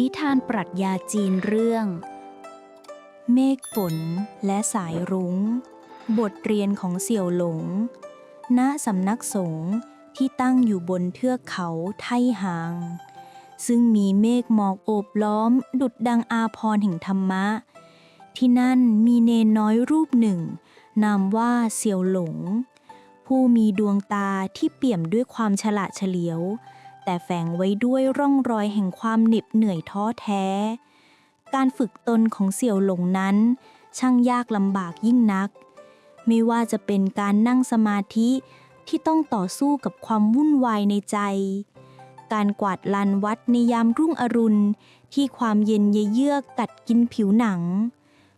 นิทานปรัชญาจีนเรื่อง เมฆฝนและสายรุง้ง บทเรียนของเสี่ยวหลง ณสำนักสงฆ์ที่ตั้งอยู่บนเทือกเขาไทหาง ซึ่งมีเมฆหมอกโอบล้อม ดุดดังอาพรแห่งธรรมะ ที่นั่นมีเนนน้อยรูปหนึ่ง นามว่าเสี่ยวหลง ผู้มีดวงตาที่เปี่ยมด้วยความฉลาดเฉลียว แต่แฝงไว้ด้วยร่องรอยแห่งความเหน็บเหนื่อยท้อแท้ การฝึกตนของเสี่ยวหลงนั้น ช่างยากลำบากยิ่งนัก ไม่ว่าจะเป็นการนั่งสมาธิที่ต้องต่อสู้กับความวุ่นวายในใจ การกวาดลานวัดในยามรุ่งอรุณที่ความเย็นเยือกกัดกินผิวหนัง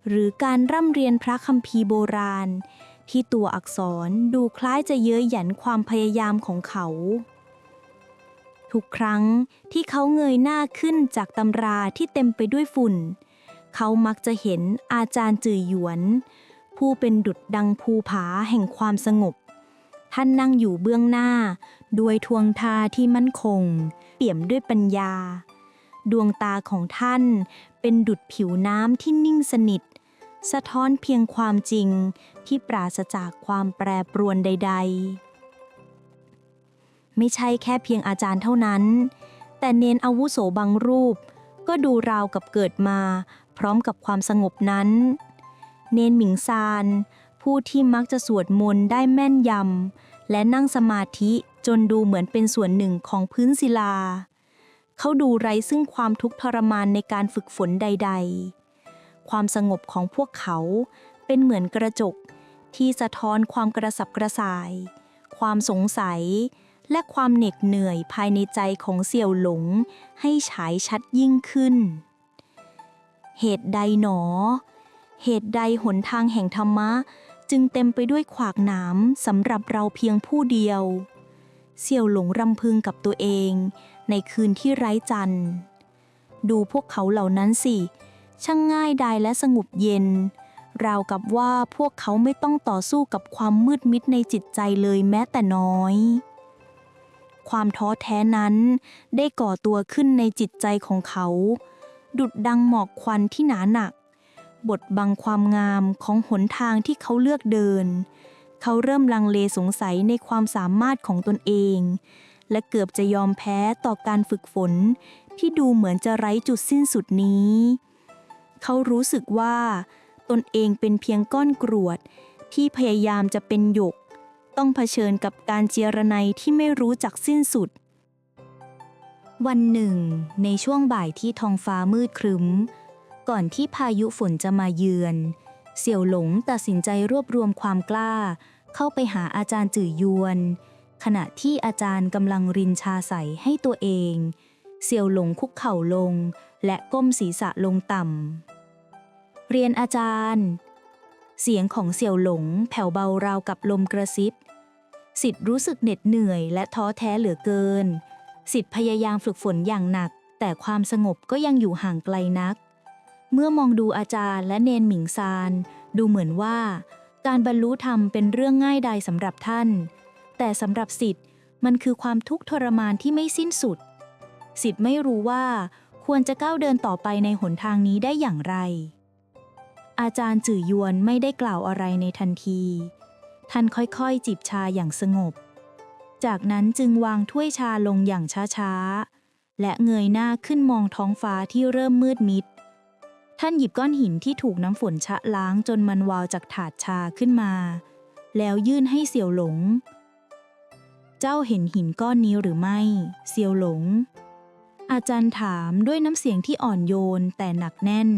หรือการร่ำเรียนพระคัมภีร์โบราณ ที่ตัวอักษรดูคล้ายจะเย้ยหยันความพยายามของเขา ทุกครั้งที่เขาเงยหน้าขึ้นจากตำราที่เต็มไปด้วยฝุ่น เขามักจะเห็นอาจารย์จือหยวน ผู้เป็นดุจดังภูผาแห่งความสงบ ท่านนั่งอยู่เบื้องหน้า ด้วยทวงทาที่มั่นคง เปี่ยมด้วยปัญญา ดวงตาของท่านเป็นดุจผิวน้ำที่นิ่งสนิท สะท้อนเพียงความจริงที่ปราศจากความแปรปรวนใด ๆ ไม่ใช่แค่เพียงอาจารย์เท่านั้น แต่เนนอาวุโสบางรูป ก็ดูราวกับเกิดมา พร้อมกับความสงบนั้น เนนหมิงซาน ผู้ที่มักจะสวดมนต์ได้แม่นยำ และนั่งสมาธิจนดูเหมือนเป็นส่วนหนึ่งของพื้นศิลา เขาดูไร้ซึ่งความทุกข์ทรมานในการฝึกฝนใด ๆ ความสงบของพวกเขาเป็นเหมือนกระจกที่สะท้อนความกระสับกระส่าย ความสงสัย และความเหน็ดเหนื่อยภายในใจของเสี่ยวหลง ให้ฉายชัดยิ่งขึ้น เหตุใดหนอ เหตุใดหนทางแห่งธรรมะ จึงเต็มไปด้วยขวากหนามสำหรับเราเพียงผู้เดียว เสี่ยวหลงรำพึงกับตัวเอง ในคืนที่ไร้จันทร์ ดูพวกเขาเหล่านั้นสิ ช่างง่ายดายและสงบเย็นราวกับว่าพวกเขาไม่ต้องต่อสู้กับความมืดมิดในจิตใจเลยแม้แต่น้อย ความท้อแท้นั้น ได้ก่อตัวขึ้นในจิตใจของเขา ดุดดังหมอกควันที่หนาหนัก บทบังความงามของหนทางที่เขาเลือกเดิน เขาเริ่มลังเลสงสัยในความสามารถของตนเอง และเกือบจะยอมแพ้ต่อการฝึกฝน ที่ดูเหมือนจะไร้จุดสิ้นสุดนี้ เขารู้สึกว่า ตนเองเป็นเพียงก้อนกรวดที่พยายามจะเป็นหยก ต้องเผชิญกับการเจรไนที่ไม่รู้จักสิ้นสุด วันหนึ่ง ในช่วงบ่ายที่ท้องฟ้ามืดครึ้ม ก่อนที่พายุฝนจะมาเยือน เสี่ยวหลงตัดสินใจรวบรวมความกล้า เข้าไปหาอาจารย์จื่อยวน ขณะที่อาจารย์กำลังรินชาใสให้ตัวเอง เสี่ยวหลงคุกเข่าลง และก้มศีรษะลงต่ำเรียนอาจารย์เสียงของเสี่ยวหลงแผ่วเบาราวกับลมกระซิบ สิทธิ์รู้สึกเหน็ดเหนื่อยและท้อแท้เหลือเกิน สิทธิ์พยายามฝึกฝนอย่างหนัก แต่ความสงบก็ยังอยู่ห่างไกลนัก เมื่อมองดูอาจารย์และเนนหมิงซาน ดูเหมือนว่า การบรรลุธรรมเป็นเรื่องง่ายดายสำหรับท่าน แต่สำหรับสิทธิ์มันคือความทุกข์ทรมานที่ไม่สิ้นสุด สิทธิ์ไม่รู้ว่าควรจะก้าวเดินต่อไปในหนทางนี้ได้อย่างไร อาจารย์จื่อยวนไม่ได้กล่าวอะไรในทันที ท่านค่อยๆ จิบชาอย่างสงบ จากนั้นจึงวางถ้วยชาลงอย่างช้าๆ และเงยหน้าขึ้นมองท้องฟ้าที่เริ่มมืดมิด ท่านหยิบก้อนหินที่ถูกน้ำฝนชะล้างจนมันวาวจากถาดชาขึ้นมา แล้วยื่นให้เสี่ยวหลง เจ้าเห็นหินก้อนนี้หรือไม่ เสี่ยวหลง อาจารย์ถามด้วยน้ำเสียงที่อ่อนโยนแต่หนักแน่น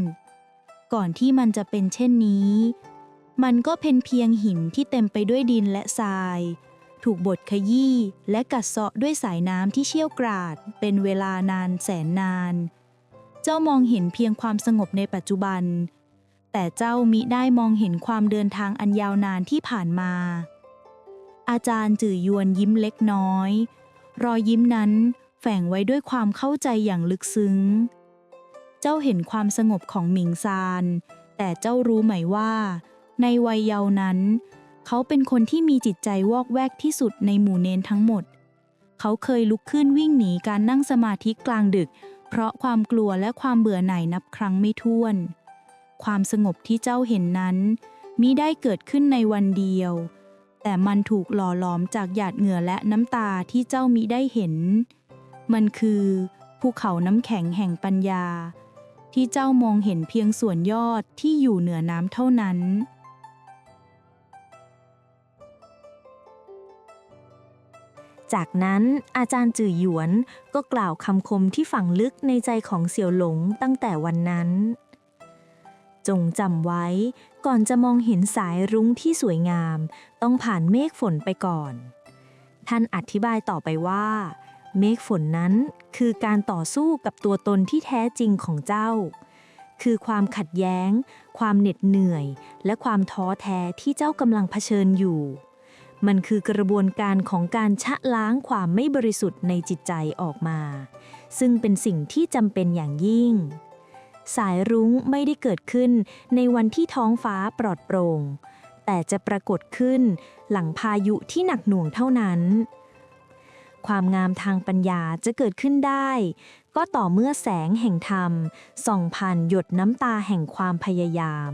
ก่อนที่มันจะเป็นเช่นนี้ มันก็เป็นเพียงหินที่เต็มไปด้วยดินและทราย ถูกบดขยี้และกัดเซาะด้วยสายน้ำที่เชี่ยวกราด เป็นเวลานานแสนนาน เจ้ามองเห็นเพียงความสงบในปัจจุบัน แต่เจ้ามิได้มองเห็นความเดินทางอันยาวนานที่ผ่านมา อาจารย์จื่อยวนยิ้มเล็กน้อย รอยยิ้มนั้นแฝงไว้ด้วยความเข้าใจอย่างลึกซึ้ง เจ้าเห็นความสงบของหมิงซาน แต่เจ้ารู้ไหมว่า ในวัยเยาว์นั้น เขาเป็นคนที่มีจิตใจวอกแวกที่สุดในหมู่เนนทั้งหมด เขาเคยลุกขึ้นวิ่งหนีการนั่งสมาธิกลางดึก เพราะความกลัวและความเบื่อหน่ายนับครั้งไม่ถ้วน ความสงบที่เจ้าเห็นนั้นมิได้เกิดขึ้นในวันเดียว แต่มันถูกหล่อหลอมจากหยาดเหงื่อและน้ำตาที่เจ้ามิได้เห็น มันคือภูเขาน้ำแข็งแห่งปัญญา ที่เจ้ามองเห็นเพียงส่วนยอดที่อยู่เหนือน้ำเท่านั้น จากนั้นอาจารย์จื่อหยวนก็กล่าวคำคมที่ฝังลึกในใจของเสี่ยวหลงตั้งแต่วันนั้น จงจำไว้ก่อนจะมองเห็นสายรุ้งที่สวยงาม ต้องผ่านเมฆฝนไปก่อน ท่านอธิบายต่อไปว่า เมฆฝนนั้นคือการต่อสู้กับตัวตนที่แท้จริงของเจ้า คือความขัดแย้ง ความเหน็ดเหนื่อย และความท้อแท้ที่เจ้ากำลังเผชิญอยู่ มันคือกระบวนการของการชะล้างความไม่บริสุทธิ์ในจิตใจออกมา ซึ่งเป็นสิ่งที่จำเป็นอย่างยิ่ง สายรุ้งไม่ได้เกิดขึ้นในวันที่ท้องฟ้าปลอดโปร่ง แต่จะปรากฏขึ้นหลังพายุที่หนักหน่วงเท่านั้น ความงามทางปัญญาจะเกิดขึ้นได้ ก็ต่อเมื่อแสงแห่งธรรมส่องผ่านหยดน้ำตาแห่งความพยายาม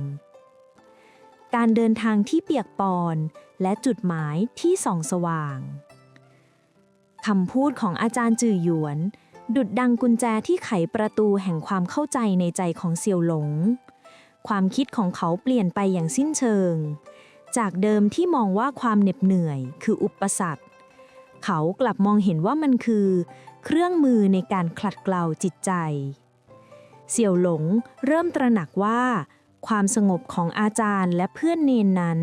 การเดินทางที่เปียกปอนและจุดหมายที่ส่องสว่างคำพูดของอาจารย์จื่อหยวน ดุดดังกุญแจที่ไขประตูแห่งความเข้าใจในใจของเซียวหลง ความคิดของเขาเปลี่ยนไปอย่างสิ้นเชิง จากเดิมที่มองว่าความเหน็บเหนื่อยคืออุปสรรค เขากลับมองเห็นว่ามันคือ เครื่องมือในการคลัดเกลาจิตใจ เสี่ยวหลงเริ่มตระหนักว่า ความสงบของอาจารย์และเพื่อนเนนนั้น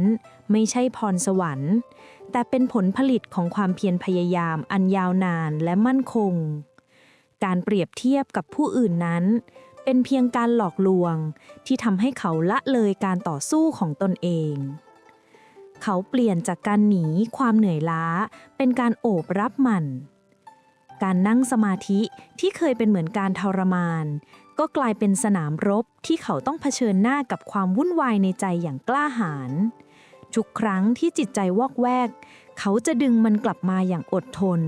ไม่ใช่พรสวรรค์ แต่เป็นผลผลิตของความเพียรพยายามอันยาวนานและมั่นคง การเปรียบเทียบกับผู้อื่นนั้น เป็นเพียงการหลอกลวงที่ทำให้เขาละเลยการต่อสู้ของตนเอง เขาเปลี่ยนจากการหนีความเหนื่อยล้า เป็นการโอบรับมันการนั่งสมาธิที่เคยเป็นเหมือนการทรมาน ก็กลายเป็นสนามรบที่เขาต้องเผชิญหน้ากับความวุ่นวายในใจอย่างกล้าหาญทุกครั้งที่จิตใจวอกแวก เขาจะดึงมันกลับมาอย่างอดทน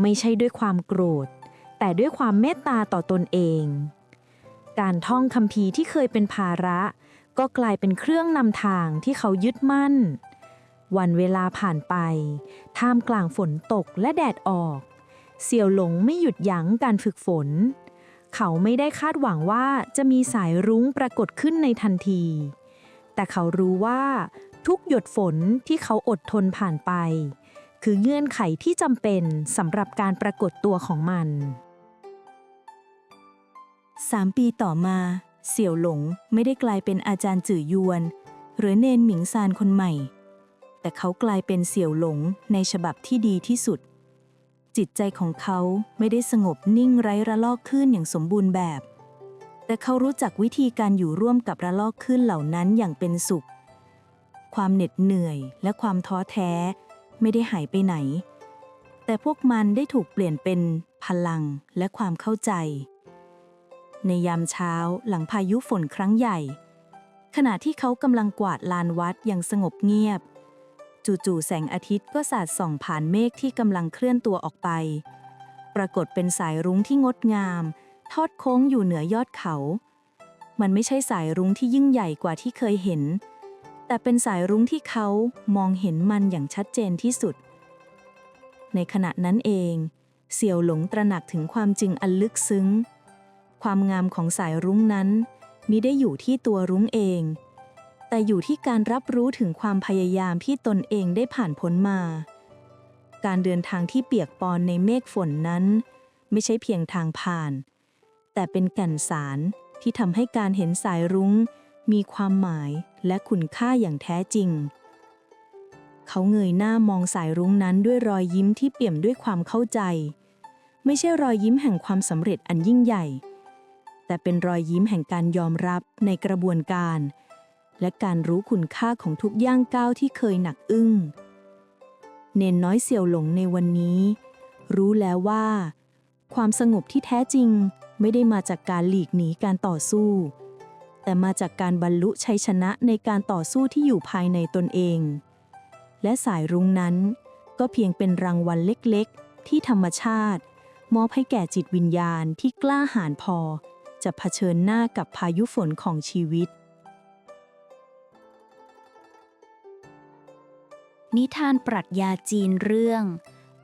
ไม่ใช่ด้วยความโกรธ แต่ด้วยความเมตตาต่อตนเอง การท่องคัมภีที่เคยเป็นภาระ ก็กลายเป็นเครื่องนำทางที่เขายึดมั่น วันเวลาผ่านไป ท่ามกลางฝนตกและแดดออก เสี่ยวหลงไม่หยุดยั้งการฝึกฝน เขาไม่ได้คาดหวังว่าจะมีสายรุ้งปรากฏขึ้นในทันที แต่เขารู้ว่าทุกหยดฝนที่เขาอดทนผ่านไป คือเงื่อนไขที่จำเป็นสำหรับการปรากฏตัวของมันสามปีต่อมา เสี่ยวหลงไม่ได้กลายเป็นอาจารย์จื่อยวน หรือเนนหมิงซานคนใหม่ แต่เขากลายเป็นเสี่ยวหลงในฉบับที่ดีที่สุด จิตใจของเขาไม่ได้สงบนิ่งไร้ระลอกคลื่นอย่างสมบูรณ์แบบ แต่เขารู้จักวิธีการอยู่ร่วมกับระลอกคลื่นเหล่านั้นอย่างเป็นสุข ความเหน็ดเหนื่อยและความท้อแท้ ไม่ได้หายไปไหน แต่พวกมันได้ถูกเปลี่ยนเป็นพลังและความเข้าใจ ในยามเช้าหลังพายุฝนครั้งใหญ่ ขณะที่เขากำลังกวาดลานวัดอย่างสงบเงียบ จู่ๆแสงอาทิตย์ก็สาดส่องผ่านเมฆที่กำลังเคลื่อนตัวออกไป ปรากฏเป็นสายรุ้งที่งดงาม ทอดโค้งอยู่เหนือยอดเขา มันไม่ใช่สายรุ้งที่ยิ่งใหญ่กว่าที่เคยเห็น แต่เป็นสายรุ้งที่เขามองเห็นมันอย่างชัดเจนที่สุด ในขณะนั้นเอง เสี่ยวหลงตระหนักถึงความจริงอันลึกซึ้ง ความงามของสายรุ้งนั้นมิได้อยู่ที่ตัวรุ้งเอง แต่อยู่ที่การรับรู้ถึงความพยายามที่ตนเองได้ผ่านพ้นมา การเดินทางที่เปียกปอนในเมฆฝนนั้น ไม่ใช่เพียงทางผ่าน แต่เป็นแก่นสารที่ทำให้การเห็นสายรุ้ง มีความหมายและคุณค่าอย่างแท้จริง เขาเงยหน้ามองสายรุ้งนั้นด้วยรอยยิ้มที่เปี่ยมด้วยความเข้าใจ ไม่ใช่รอยยิ้มแห่งความสำเร็จอันยิ่งใหญ่ แต่เป็นรอยยิ้มแห่งการยอมรับในกระบวนการ และการรู้คุณค่าของทุกย่างก้าวที่เคยหนักอึ้ง เนนน้อยเสี่ยวหลงในวันนี้ รู้แล้วว่า ความสงบที่แท้จริงไม่ได้มาจากการหลีกหนีการต่อสู้ แต่มาจากการบรรลุชัยชนะในการต่อสู้ที่อยู่ภายในตนเอง และสายรุ้งนั้น ก็เพียงเป็นรางวัลเล็กๆ ที่ธรรมชาติ มอบให้แก่จิตวิญญาณที่กล้าหาญพอ จะเผชิญหน้ากับพายุฝนของชีวิต นิทานปรัชญาจีนเรื่อง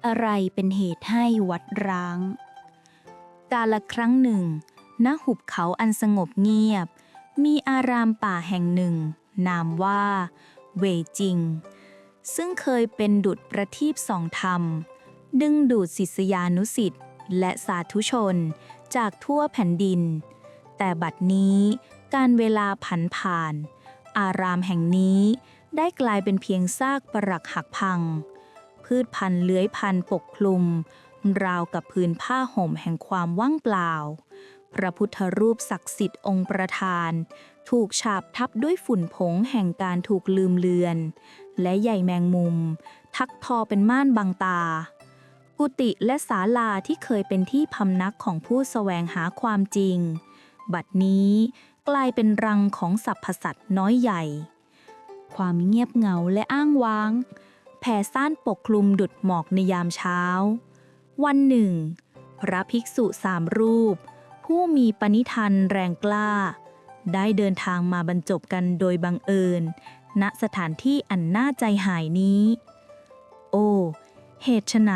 อะไรเป็นเหตุให้วัดร้าง กาลครั้งหนึ่ง ณ หุบเขาอันสงบเงียบ มีอารามป่าแห่งหนึ่ง นามว่า เวจิง ซึ่งเคยเป็นดุจประทีปสองธรรม ดึงดูดศิษยานุสิ์และสาธุชนจากทั่วแผ่นดิน แต่บัดนี้การเวลาผันผ่าน อารามแห่งนี้ ได้กลายเป็นเพียงซากปรักหักพัง พืชพันธุ์เลื้อยพันธุ์ปกคลุม ราวกับพื้นผ้าห่มแห่งความว่างเปล่า พระพุทธรูปศักดิ์สิทธิ์องค์ประธาน ถูกฉาบทับด้วยฝุ่นผงแห่งการถูกลืมเลือน และใหญ่แมงมุม ทักทอเป็นม่านบังตา กุฏิและศาลาที่เคยเป็นที่พำนักของผู้แสวงหาความจริง บัดนี้กลายเป็นรังของสรรพสัตว์น้อยใหญ่ ความเงียบเหงาและอ้างว้าง แผ่ซ่านปกคลุมดุดหมอกในยามเช้า วันหนึ่ง พระภิกษุสามรูป ผู้มีปณิธานแรงกล้า ได้เดินทางมาบรรจบกันโดยบังเอิญ ณสถานที่อันน่าใจหายนี้ โอ้ เหตุไฉน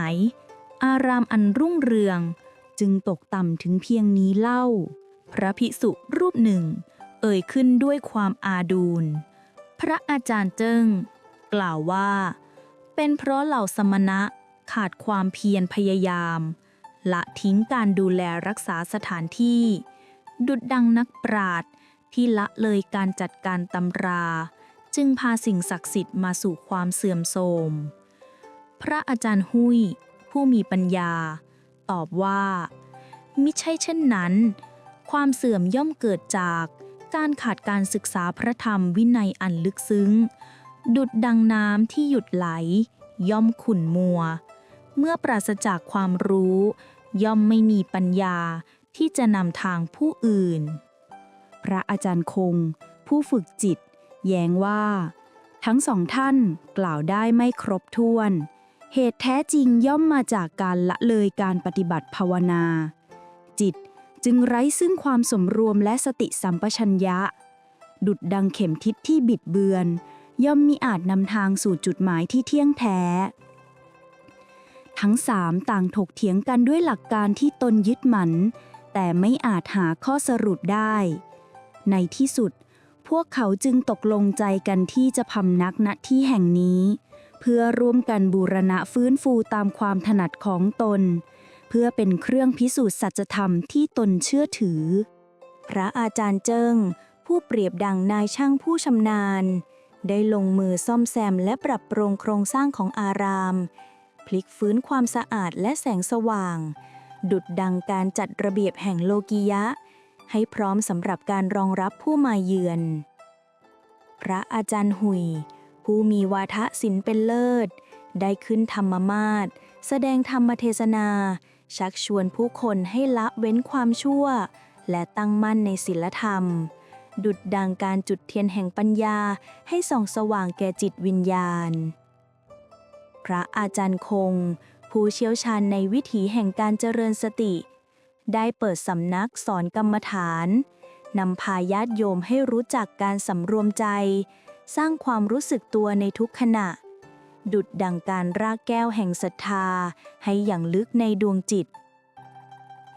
อารามอันรุ่งเรือง จึงตกต่ำถึงเพียงนี้เล่า พระภิกษุรูปหนึ่ง เอ่ยขึ้นด้วยความอาดูล พระอาจารย์เจิ้งกล่าวว่า เป็นเพราะเหล่าสมณะขาดความเพียรพยายาม ละทิ้งการดูแลรักษาสถานที่ ดุดดังนักปราดที่ละเลยการจัดการตำรา จึงพาสิ่งศักดิ์สิทธิ์มาสู่ความเสื่อมโทรม พระอาจารย์หุยผู้มีปัญญา ตอบว่า มิใช่เช่นนั้น ความเสื่อมย่อมเกิดจาก การขาดการศึกษาพระธรรมวินัยอันลึกซึ้ง ดุดดังน้ำที่หยุดไหล ย่อมขุ่นมัว เมื่อปราศจากความรู้ ย่อมไม่มีปัญญาที่จะนำทางผู้อื่น พระอาจารย์คง ผู้ฝึกจิต แย้งว่า ทั้งสองท่านกล่าวได้ไม่ครบถ้วน เหตุแท้จริงย่อมมาจากการละเลยการปฏิบัติภาวนา จิต จึงไร้ซึ่งความสมรวมและสติสัมปชัญญะ ดุดดังเข็มทิศที่บิดเบือน ย่อมมีอาจนำทางสู่จุดหมายที่เที่ยงแท้ ทั้งสามต่างถกเถียงกันด้วยหลักการที่ตนยึดหมัน แต่ไม่อาจหาข้อสรุปได้ ในที่สุด พวกเขาจึงตกลงใจกันที่จะพำนักณที่แห่งนี้ เพื่อร่วมกันบูรณะฟื้นฟูตามความถนัดของตน เพื่อเป็นเครื่องพิสูจน์สัจธรรมที่ตนเชื่อถือ พระอาจารย์เจิ้งผู้เปรียบดังนายช่างผู้ชำนาญ ได้ลงมือซ่อมแซมและปรับปรุงโครงสร้างของอาราม พลิกฟื้นความสะอาดและแสงสว่าง ดุดดังการจัดระเบียบแห่งโลกิยะ ให้พร้อมสำหรับการรองรับผู้มาเยือน พระอาจารย์หุย ผู้มีวาทะศิลป์เป็นเลิศ ได้ขึ้นธรรมมาศแสดงธรรมเทศนา ชักชวนผู้คนให้ละเว้นความชั่ว และตั้งมั่นในศีลธรรม ดุดดังการจุดเทียนแห่งปัญญาให้ส่องสว่างแก่จิตวิญญาณ พระอาจารย์คง ผู้เชี่ยวชาญในวิถีแห่งการเจริญสติ ได้เปิดสำนักสอนกรรมฐานนำพาญาติโยมให้รู้จักการสำรวมใจ สร้างความรู้สึกตัวในทุกขณะ ดุดดังการรากแก้วแห่งศรัทธาให้อย่างลึกในดวงจิต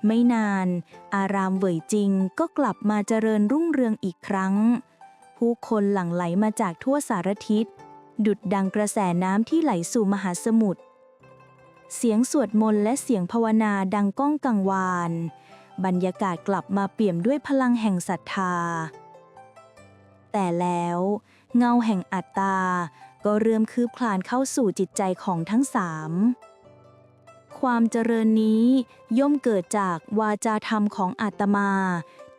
ไม่นาน อารามเหวยจริงก็กลับมาเจริญรุ่งเรืองอีกครั้ง ผู้คนหลั่งไหลมาจากทั่วสารทิศ ดุดดังกระแสน้ำที่ไหลสู่มหาสมุทรเสียงสวดมนต์และเสียงภาวนาดังก้องกังวาน บรรยากาศกลับมาเปี่ยมด้วยพลังแห่งศรัทธา แต่แล้ว เงาแห่งอัตตา ก็เริ่มคืบคลานเข้าสู่จิตใจของทั้งสามความเจริญนี้ย่อมเกิดจากวาจาธรรมของอาตมา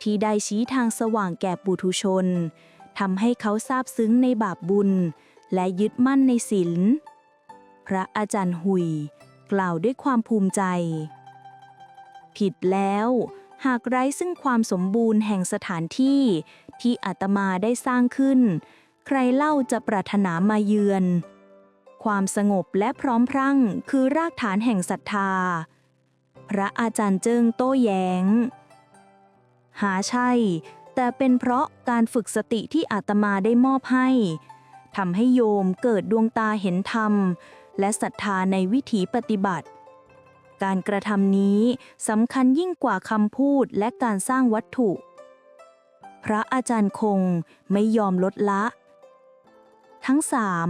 ที่ได้ชี้ทางสว่างแก่ปุถุชนทำให้เขาซาบซึ้งในบาปบุญ และยึดมั่นในศีล พระอาจารย์หุย กล่าวด้วยความภูมิใจ ผิดแล้ว หากไร้ซึ่งความสมบูรณ์แห่งสถานที่ที่อาตมาได้สร้างขึ้น ใครเล่าจะปรารถนามาเยือน ความสงบและพร้อมพรั่งคือรากฐานแห่งศรัทธา พระอาจารย์เจิงโต้แย้ง หาใช่ แต่เป็นเพราะการฝึกสติที่อาตมาได้มอบให้ทำให้โยมเกิดดวงตาเห็นธรรม และศรัทธาในวิถีปฏิบัติ การกระทำนี้สำคัญยิ่งกว่าคำพูดและการสร้างวัตถุ พระอาจารย์คงไม่ยอมลดละ ทั้งสาม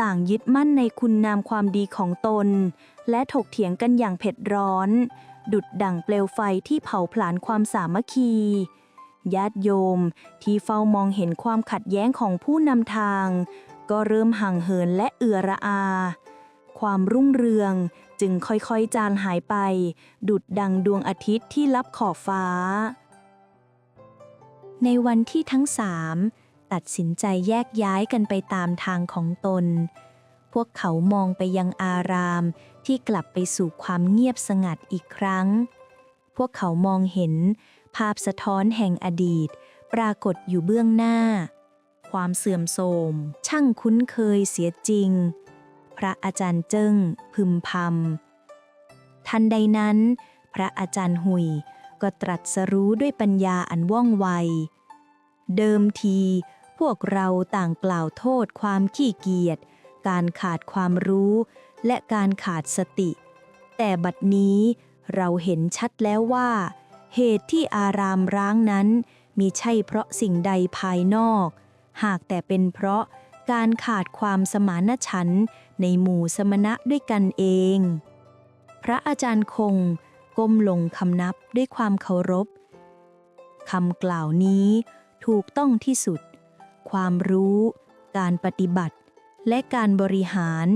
ต่างยึดมั่นในคุณนามความดีของตน และถกเถียงกันอย่างเผ็ดร้อน ดุดดั่งเปลวไฟที่เผาผลาญความสามัคคีญาติโยมที่เฝ้ามองเห็นความขัดแย้งของผู้นำทาง ก็เริ่มห่างเหินและเอือระอา ความรุ่งเรืองจึงค่อยๆ จางหายไป ดุดดังดวงอาทิตย์ที่ลับขอบฟ้า ในวันที่ทั้งสาม ตัดสินใจแยกย้ายกันไปตามทางของตน พวกเขามองไปยังอารามที่กลับไปสู่ความเงียบสงัดอีกครั้ง พวกเขามองเห็น ภาพสะท้อนแห่งอดีต ปรากฏอยู่เบื้องหน้า ความเสื่อมโทรม ช่างคุ้นเคยเสียจริง พระอาจารย์เจิ้ง พึมพำทันใดนั้น พระอาจารย์หุยก็ตรัสรู้ด้วยปัญญาอันว่องไว เดิมที วกเราต่างกล่าวโทษความขี้เกียจ การขาดความรู้ และการขาดสติ แต่บัดนี้เราเห็นชัดแล้วว่า เหตุที่อารามร้างนั้นมีใช่เพราะสิ่งใดภายนอก หากแต่เป็นเพราะการขาดความสมานฉันท์ในหมู่สมณะด้วยกันเอง พระอาจารย์คงก้มลงคำนับด้วยความเคารพคำกล่าวนี้ถูกต้องที่สุด ความรู้ การปฏิบัติ และการบริหาร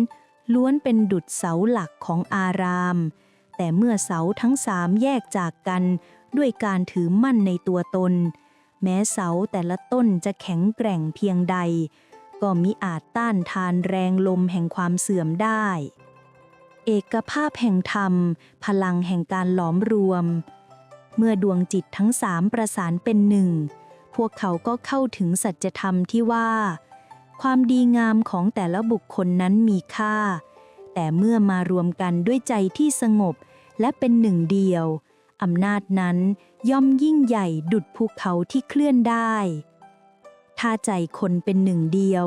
ล้วนเป็นดุจเสาหลักของอาราม แต่เมื่อเสาทั้งสามแยกจากกันด้วยการถือมั่นในตัวตน แม้เสาแต่ละต้นจะแข็งแกร่งเพียงใด ก็มิอาจต้านทานแรงลมแห่งความเสื่อมได้ เอกภาพแห่งธรรม พลังแห่งการหลอมรวม เมื่อดวงจิตทั้งสามประสานเป็นหนึ่ง พวกเขาก็เข้าถึงสัจธรรมที่ว่า ความดีงามของแต่ละบุคคลนั้นมีค่า แต่เมื่อมารวมกันด้วยใจที่สงบและเป็นหนึ่งเดียวอำนาจนั้นย่อมยิ่งใหญ่ดุดภูเขาที่เคลื่อนได้ ถ้าใจคนเป็นหนึ่งเดียว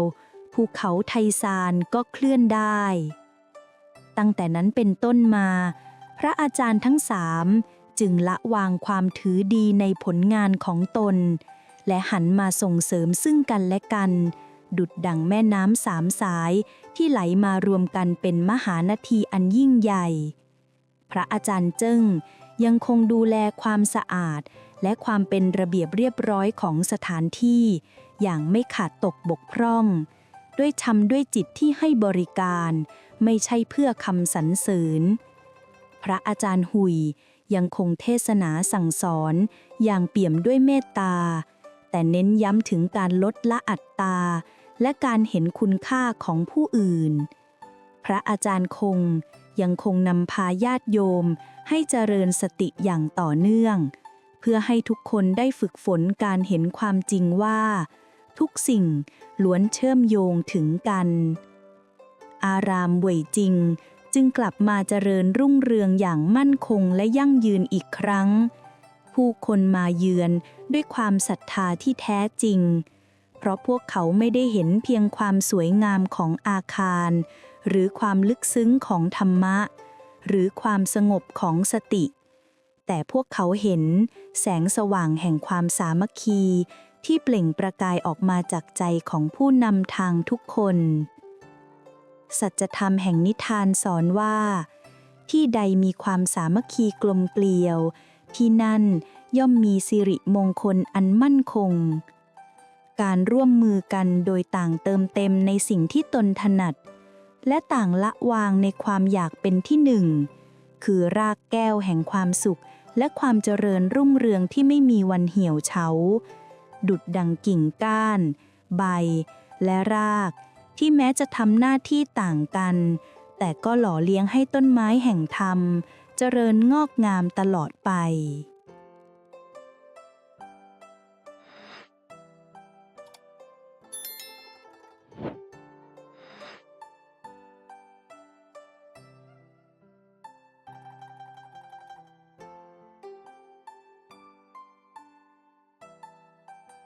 ภูเขาไทซานก็เคลื่อนได้ ตั้งแต่นั้นเป็นต้นมา พระอาจารย์ทั้งสามจึงละวางความถือดีในผลงานของตน และหันมาส่งเสริมซึ่งกันและกัน ดุดดังแม่น้ำสามสายที่ไหลมารวมกันเป็นมหานาทีอันยิ่งใหญ่ พระอาจารย์เจิ้งยังคงดูแลความสะอาด และความเป็นระเบียบเรียบร้อยของสถานที่ อย่างไม่ขาดตกบกพร่อง ด้วยทำด้วยจิตที่ให้บริการ ไม่ใช่เพื่อคำสรรเสริญ พระอาจารย์หุยยังคงเทศนาสั่งสอน อย่างเปี่ยมด้วยเมตตา แต่เน้นย้ำถึงการลดละอัตตา และการเห็นคุณค่าของผู้อื่น พระอาจารย์คงยังคงนำพาญาติโยมให้เจริญสติอย่างต่อเนื่อง เพื่อให้ทุกคนได้ฝึกฝนการเห็นความจริงว่า ทุกสิ่งล้วนเชื่อมโยงถึงกัน อารามเว่ยจริง จึงกลับมาเจริญรุ่งเรืองอย่างมั่นคงและยั่งยืนอีกครั้ง ผู้คนมาเยือนด้วยความศรัทธาที่แท้จริง เพราะพวกเขาไม่ได้เห็นเพียงความสวยงามของอาคาร หรือความลึกซึ้งของธรรมะ หรือความสงบของสติ แต่พวกเขาเห็นแสงสว่างแห่งความสามัคคีที่เปล่งประกายออกมาจากใจของผู้นำทางทุกคน สัจธรรมแห่งนิทานสอนว่า ที่ใดมีความสามัคคีกลมเกลียว ที่นั่นย่อมมีสิริมงคลอันมั่นคง การร่วมมือกันโดยต่างเติมเต็มในสิ่งที่ตนถนัด และต่างละวางในความอยากเป็นที่หนึ่ง คือรากแก้วแห่งความสุขและความเจริญรุ่งเรืองที่ไม่มีวันเหี่ยวเฉา ดุดดังกิ่งก้าน ใบ และราก ที่แม้จะทำหน้าที่ต่างกัน แต่ก็หล่อเลี้ยงให้ต้นไม้แห่งธรรม เจริญงอกงามตลอดไป